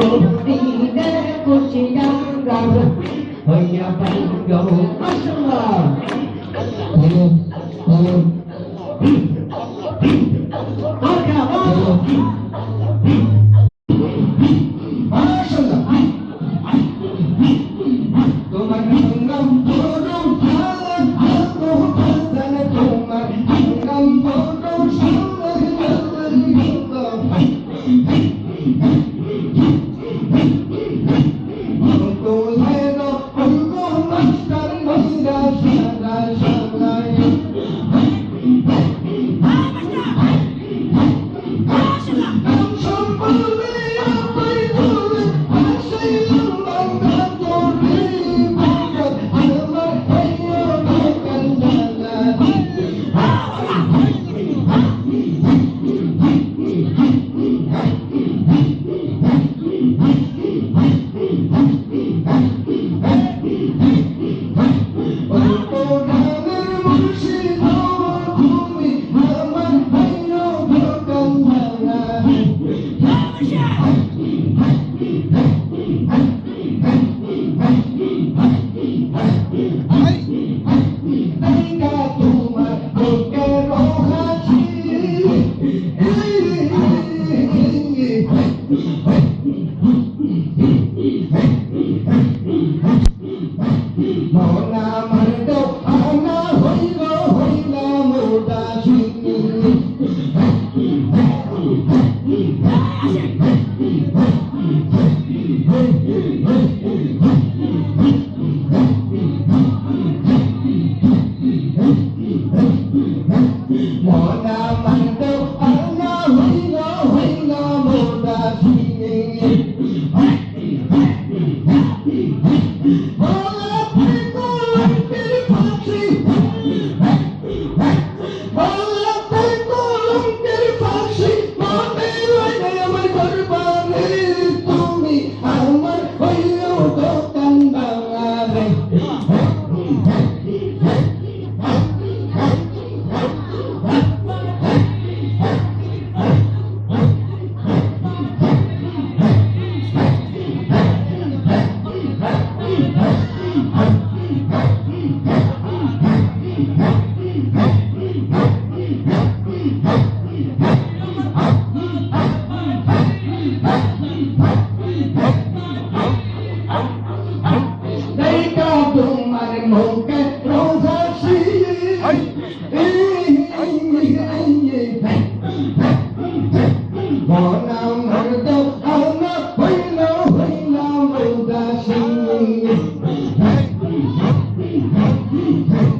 Kundine kusyanggar Hoya panggau Masalah Tolong Tolong Maka Tolong Amen. Russia! Amém.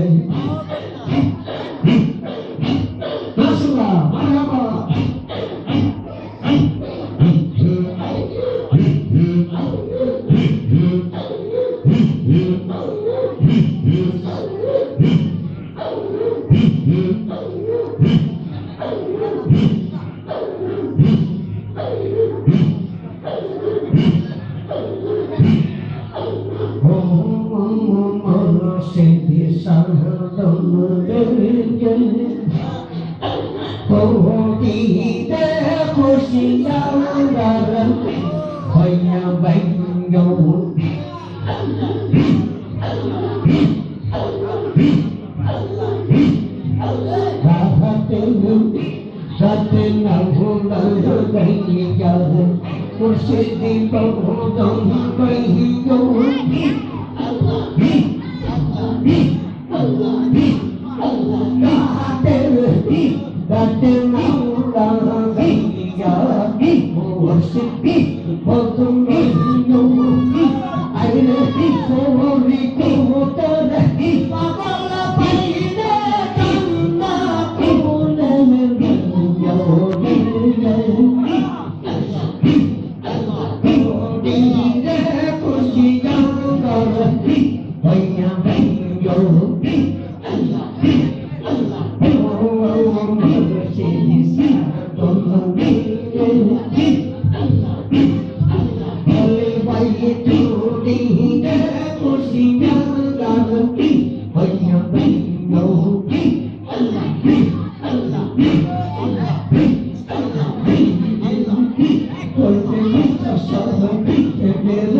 Amen. দিতে খুশি হইয়া বাইঙ্গ সাথে না ভোলাল কহি যাব খুশি প্রভু দহি কহি যাব আল্লাহ আল্লাহ আল্লাহ Shalom,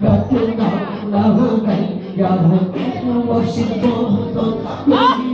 Gatina, la hoga, ya hoga, no worship, no, no, no,